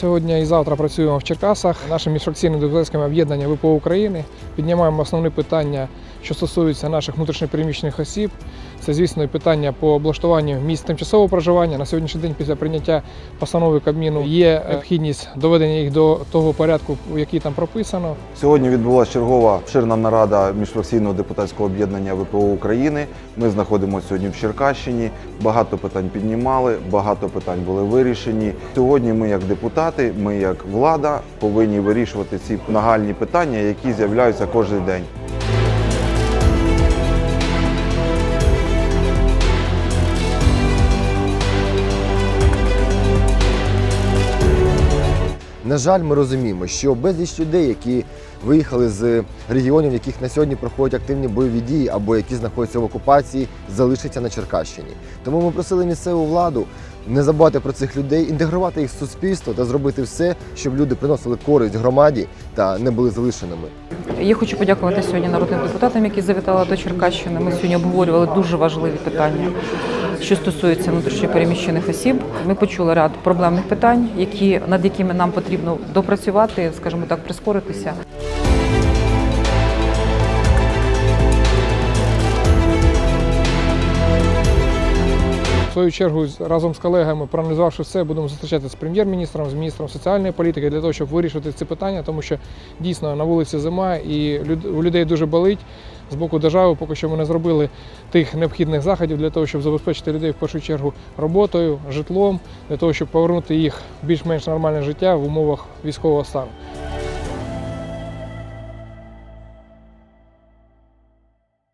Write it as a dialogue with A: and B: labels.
A: Сьогодні і завтра працюємо в Черкасах. Нашим міжфракційним депутатським об'єднанням ВПО України піднімаємо основні питання, що стосуються наших внутрішньопереміщених осіб. Це, звісно, питання по облаштуванню місць тимчасового проживання. На сьогоднішній день, після прийняття постанови Кабміну, є необхідність доведення їх до того порядку, який там прописано.
B: Сьогодні відбулася чергова обширна нарада міжфракційного депутатського об'єднання ВПО України. Ми знаходимося сьогодні в Черкащині. Багато питань піднімали, багато питань були вирішені. Сьогодні ми, як депутати, ми як влада, повинні вирішувати ці нагальні питання, які з'являються кожен день.
C: На жаль, ми розуміємо, що безліч людей, які виїхали з регіонів, в яких на сьогодні проходять активні бойові дії або які знаходяться в окупації, залишаться на Черкащині. Тому ми просили місцеву владу не забувати про цих людей, інтегрувати їх в суспільство та зробити все, щоб люди приносили користь громаді та не були залишеними.
D: Я хочу подякувати сьогодні народним депутатам, які завітали до Черкащини. Ми сьогодні обговорювали дуже важливі питання, що стосуються внутрішньопереміщених осіб. Ми почули ряд проблемних питань, які над якими нам потрібно допрацювати, скажімо так, прискоритися.
A: В свою чергу разом з колегами, проаналізувавши все, будемо зустрічатися з прем'єр-міністром, з міністром соціальної політики для того, щоб вирішити ці питання, тому що дійсно на вулиці зима і у людей дуже болить. З боку держави поки що ми не зробили тих необхідних заходів для того, щоб забезпечити людей в першу чергу роботою, житлом, для того, щоб повернути їх в більш-менш нормальне життя в умовах військового стану.